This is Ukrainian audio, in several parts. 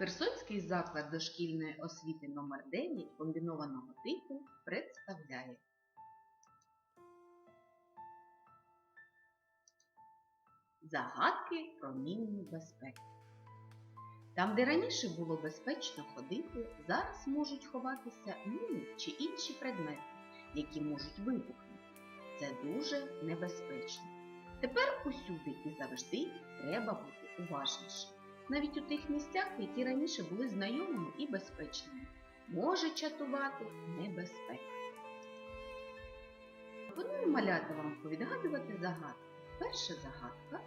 Херсонський заклад дошкільної освіти номер 9 комбінованого типу представляє Загадки про мінну безпеку. Там, де раніше було безпечно ходити, зараз можуть ховатися міни чи інші предмети, які можуть вибухнути. Це дуже небезпечно. Тепер усюди і завжди треба бути уважнішим. Навіть у тих місцях, які раніше були знайомими і безпечними, може чатувати небезпека. Пропоную маляти вам повідгадувати загадки. Перша загадка.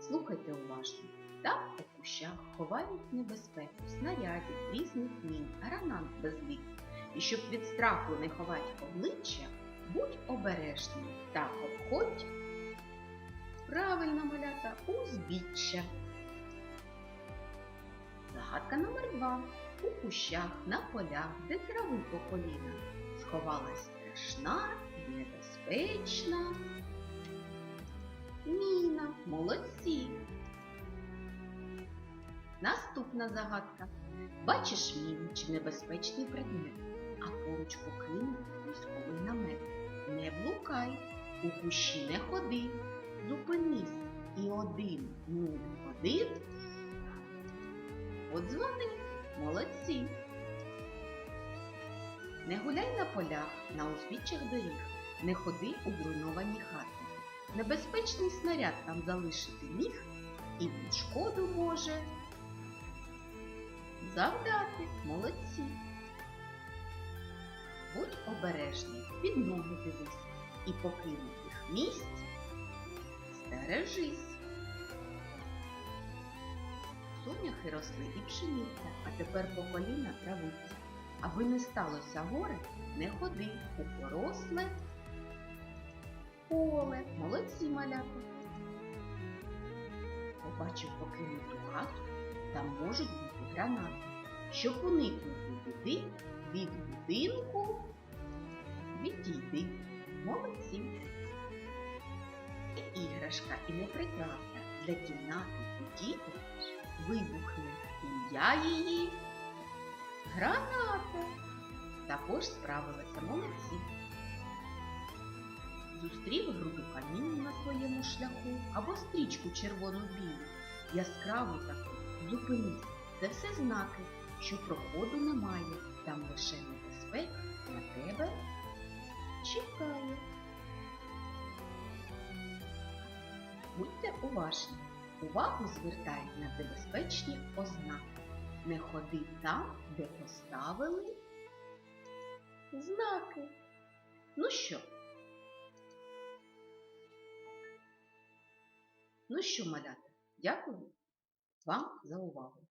Слухайте уважно. Там у кущах ховають небезпеку, снарядів, різних мін, гранат безлік. І щоб від страху не ховати обличчя, будь обережним та обходь правильно малята узбіччя. Загадка номер два. У кущах, на полях, де трави по коліна, сховалась страшна і небезпечна міна. Молодці. Наступна загадка. Бачиш міну чи небезпечний предмет, а поруч покинув військовий намет. Не блукай, у кущі не ходи, зупинись і один, нуль, один. Подзвони, молодці. Не гуляй на полях, на узбіччях доріг, не ходи у зруйновані хати. Небезпечний снаряд там залишити міг і він шкоду може завдати. Молодці. Будь обережний, під ноги дивись і покинутих місць стережись. Соняхи росли і пшениця, а тепер по коліна травиця. Аби не сталося горе, не ходи у поросле поле. Молодці малята. Побачив покинуту хату, там можуть бути гранати. Щоб уникнути біди, від будинку відійди. Молодці. Іграшка і не прикраса для кімнати у діток вибухне ім'я її. Граната. Також справилася молодці. Зустрів груду каміння на своєму шляху або стрічку червоно-білу, яскраву таку, зупинись. Це все знаки, що проходу немає, там лише небезпека на тебе чекає. Будьте уважні. Увагу звертай на небезпечні ознаки. Не ходи там, де поставили знаки. Ну що? Ну що, малята, дякую вам за увагу.